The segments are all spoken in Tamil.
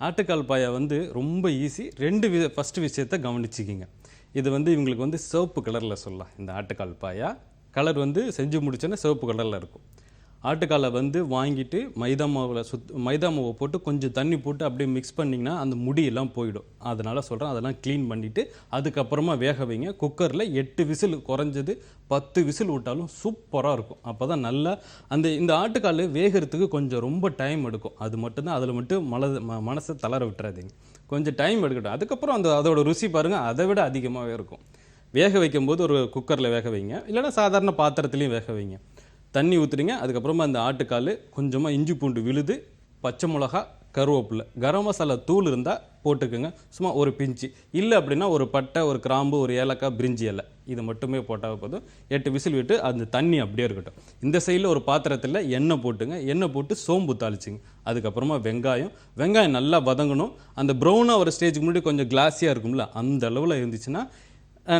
ஆட்டுக்கால் பாயா வந்து ரொம்ப ஈஸி ரெண்டு வித ஃபஸ்ட்டு விஷயத்த கவனிச்சிக்கிங்க. இது வந்து இவங்களுக்கு வந்து சிவப்பு கலரில் சொல்லலாம். இந்த ஆட்டுக்கால் பாயா. கலர் வந்து செஞ்சு முடிச்சோன்னே சிவப்பு கலரில் இருக்கும். ஆட்டுக்காலை வந்து வாங்கிட்டு மைதா மாவில் சுத் மைதா மாவை போட்டு கொஞ்சம் தண்ணி போட்டு அப்படியே மிக்ஸ் பண்ணிங்கன்னா அந்த முடியெல்லாம் போயிடும். அதனால் சொல்கிறேன் அதெல்லாம் க்ளீன் பண்ணிவிட்டு அதுக்கப்புறமா வேக வைங்க. குக்கரில் எட்டு விசில் குறைஞ்சது பத்து விசில் விட்டாலும் சூப்பராக இருக்கும். அப்போ தான் நல்லா அந்த இந்த ஆட்டுக்கால் வேகிறதுக்கு கொஞ்சம் ரொம்ப டைம் எடுக்கும். அது மட்டும்தான் அதில் மட்டும் மல ம மனசை தளர விட்டுறாதீங்க. கொஞ்சம் டைம் எடுக்கட்டும். அதுக்கப்புறம் அந்த அதோட ருசி பாருங்கள் அதை விட அதிகமாகவே இருக்கும். வேக வைக்கும்போது ஒரு குக்கரில் வேக வைங்க. இல்லைன்னா சாதாரண பாத்திரத்துலேயும் வேக வைங்க. தண்ணி ஊற்றுறீங்க அதுக்கப்புறமா அந்த ஆட்டுக்கால் கொஞ்சமாக இஞ்சி பூண்டு விழுது பச்சை மிளகா கருவேப்பிலை. கரம் மசாலா தூள் இருந்தால் போட்டுக்கோங்க சும்மா ஒரு பிஞ்சு. இல்லை அப்படின்னா ஒரு பட்டை ஒரு கிராம்பு ஒரு ஏலக்காய் பிரிஞ்சி இலை. இது மட்டுமே போட்டால் போதும். எட்டு விசில் விட்டு அந்த தண்ணி அப்படியே இருக்கட்டும். இந்த சைடில் ஒரு பாத்திரத்தில் எண்ணெய் போட்டுங்க. எண்ணெய் போட்டு சோம்பு தாளிச்சிங்க. அதுக்கப்புறமா வெங்காயம். வெங்காயம் நல்லா வதங்கணும். அந்த ப்ரௌனாக ஒரு ஸ்டேஜுக்கு முன்னாடி கொஞ்சம் கிளாஸியாக இருக்கும்ல அந்த அளவில் இருந்துச்சுன்னா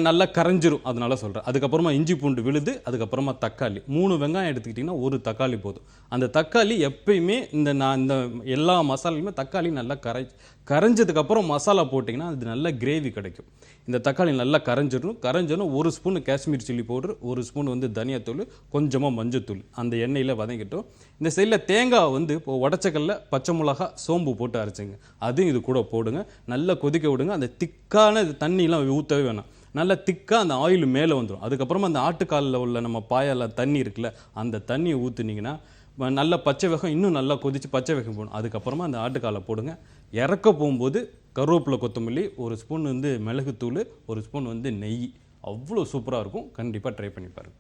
நல்லா கரைஞ்சிரும். அதனால சொல்கிறேன் அதுக்கப்புறமா இஞ்சி பூண்டு விழுது அதுக்கப்புறமா தக்காளி. மூணு வெங்காயம் எடுத்துக்கிட்டிங்கன்னா ஒரு தக்காளி போதும். அந்த தக்காளி எப்பயுமே இந்த நான் இந்த எல்லா மசாலையுமே தக்காளி நல்லா கரை கரைஞ்சதுக்கப்புறம் மசாலா போட்டிங்கன்னா அது நல்ல கிரேவி கிடைக்கும். இந்த தக்காளி நல்லா கரைஞ்சிடணும். கரைஞ்சோன்னு ஒரு ஸ்பூன் காஷ்மீர் சில்லி பவுடர் ஒரு ஸ்பூன் வந்து தனியாத்தூள் கொஞ்சமாக மஞ்சத்தூள். அந்த எண்ணெயில் வதங்கிட்டோம். இந்த சைடில் தேங்காய் வந்து இப்போ உடச்சக்கல்ல பச்சை மிளகா சோம்பு போட்டு அரைச்சிங்க. அதையும் இது கூட போடுங்க. நல்லா கொதிக்க விடுங்க. அந்த திக்கான தண்ணியெலாம் ஊற்றவே வேணாம். நல்லா திக்காக அந்த ஆயில் மேலே வந்துடும் அதுக்கப்புறமா அந்த ஆட்டுக்காலில் உள்ள நம்ம பாயால் தண்ணி இருக்குல்ல அந்த தண்ணியை ஊற்றுனீங்கன்னா நல்ல பச்சை வேகம் இன்னும் நல்லா கொதிச்சு பச்சை வேகம் போகணும் அதுக்கப்புறமா அந்த ஆட்டுக்காலை போடுங்க. இறக்க போகும்போது கருவேப்பிலை கொத்தமல்லி ஒரு ஸ்பூன் வந்து மிளகுத்தூள் ஒரு ஸ்பூன் வந்து நெய். அவ்வளோ சூப்பராக இருக்கும். கண்டிப்பாக ட்ரை பண்ணி பாருங்கள்